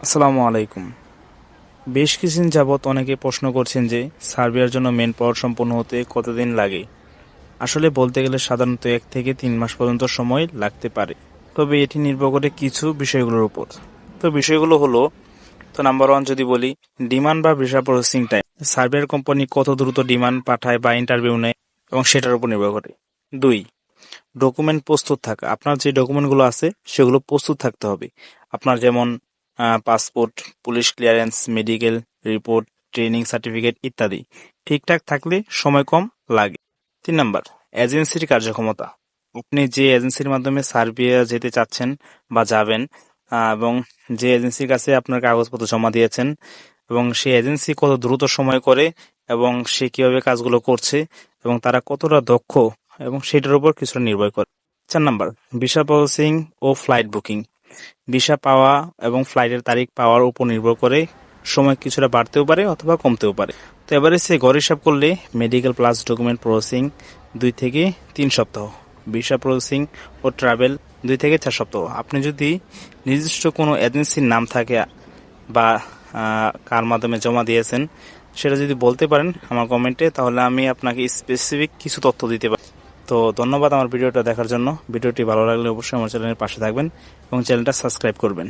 আসসালামু আলাইকুম। বেশ কিছুদিন যাবৎ অনেকে প্রশ্ন করছেন যে, সার্বিয়ার জন্য মেন পাওয়ার সম্পন্ন হতে কতদিন লাগে? আসলে বলতে গেলে সাধারণত এক থেকে তিন মাস পর্যন্ত সময় লাগতে পারে। তবে এটি নির্ভর করে কিছু বিষয়গুলোর উপর। তো বিষয়গুলো হলো, তো নাম্বার ওয়ান যদি বলি ডিমান্ড বা ভিসা প্রসেসিং টাইম সার্বিয়ার কোম্পানি কত দ্রুত ডিমান্ড পাঠায় বা ইন্টারভিউ নেয় এবং সেটার উপর নির্ভর করে। দুই ডকুমেন্ট প্রস্তুত থাকা। আপনার যে ডকুমেন্টগুলো আছে, সেগুলো প্রস্তুত থাকতে হবে। আপনার যেমন passport, police clearance, medical report, training certificate ইত্যাদি। ঠিকঠাক থাকলে সময় কম লাগে। তিন নাম্বার, এজেন্সির কার্যক্ষমতা। আপনি যে এজেন্সির মাধ্যমে সার্বিয়া যেতে চাচ্ছেন বা যাবেন এবং যে এজেন্সির কাছে আপনার কাগজপত্র জমা দিয়েছেন, এবং সেই এজেন্সি কত দ্রুত সময় করে, এবং সে কীভাবে কাজগুলো করছে, এবং তারা কতটা দক্ষ, এবং সেটার উপর কিছুটা নির্ভর করে। চার নাম্বার, ভিসা প্রসেসিং ও ফ্লাইট বুকিং। ভিসা পাওয়া এবং ফ্লাইটের তারিখ পাওয়ার উপর নির্ভর করে সময় কিছুটা বাড়তেও পারে অথবা কমতেও পারে। তো এবারে সে গড় হিসাব করলে মেডিকেল প্লাস ডকুমেন্ট প্রসেসিং দুই থেকে তিন সপ্তাহ, ভিসা প্রসেসিং ও ট্রাভেল দুই থেকে চার সপ্তাহ। আপনি যদি নির্দিষ্ট কোনো এজেন্সির নাম থাকে বা কার মাধ্যমে জমা দিয়েছেন, সেটা যদি বলতে পারেন আমার কমেন্টে তাহলে আমি আপনাকে স্পেসিফিক কিছু তথ্য দিতে পারি তো ধন্যবাদ আমার ভিডিওটা দেখার জন্য। ভিডিওটি ভালো লাগলে অবশ্যই আমার চ্যানেলের পাশে থাকবেন এবং চ্যানেলটা সাবস্ক্রাইব করবেন।